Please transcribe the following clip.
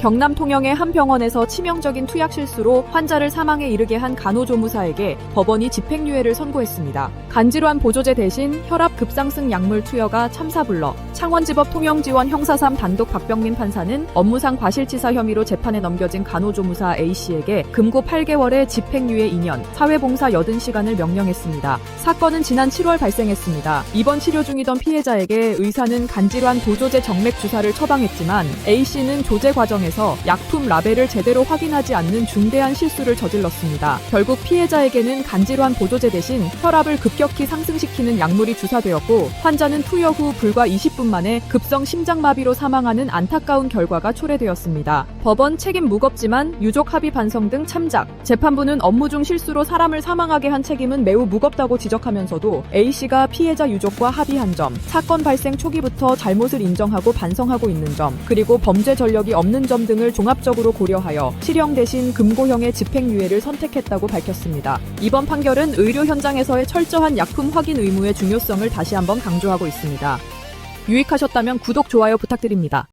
경남 통영의 한 병원에서 치명적인 투약 실수로 환자를 사망에 이르게 한 간호조무사에게 법원이 집행유예를 선고했습니다. 간질환 보조제 대신 혈압 급상승 약물 투여가 참사불러 창원지법 통영지원 형사 3 단독 박병민 판사는 업무상 과실치사 혐의로 재판에 넘겨진 간호조무사 A씨에게 금고 8개월의 집행유예 2년, 사회봉사 80시간을 명령했습니다. 사건은 지난 7월 발생했습니다. 입원 치료 중이던 피해자에게 의사는 간질환 보조제 정맥 주사를 처방했지만 A씨는 조제 과정에 서 약품 라벨을 제대로 확인하지 않는 중대한 실수를 저질렀습니다. 결국 피해자에게는 간질환 보조제 대신 혈압을 급격히 상승시키는 약물이 주사되었고 환자는 투여 후 불과 20분 만에 급성 심장마비로 사망하는 안타까운 결과가 초래되었습니다. 법원 책임 무겁지만 유족 합의 반성 등 참작. 재판부는 업무 중 실수로 사람을 사망하게 한 책임은 매우 무겁다고 지적하면서도 A씨가 피해자 유족과 합의한 점, 사건 발생 초기부터 잘못을 인정하고 반성하고 있는 점, 그리고 범죄 전력이 없는 점 등을 종합적으로 고려하여 실형 대신 금고형의 집행유예를 선택했다고 밝혔습니다. 이번 판결은 의료 현장에서의 철저한 약품 확인 의무의 중요성을 다시 한번 강조하고 있습니다. 유익하셨다면 구독, 좋아요 부탁드립니다.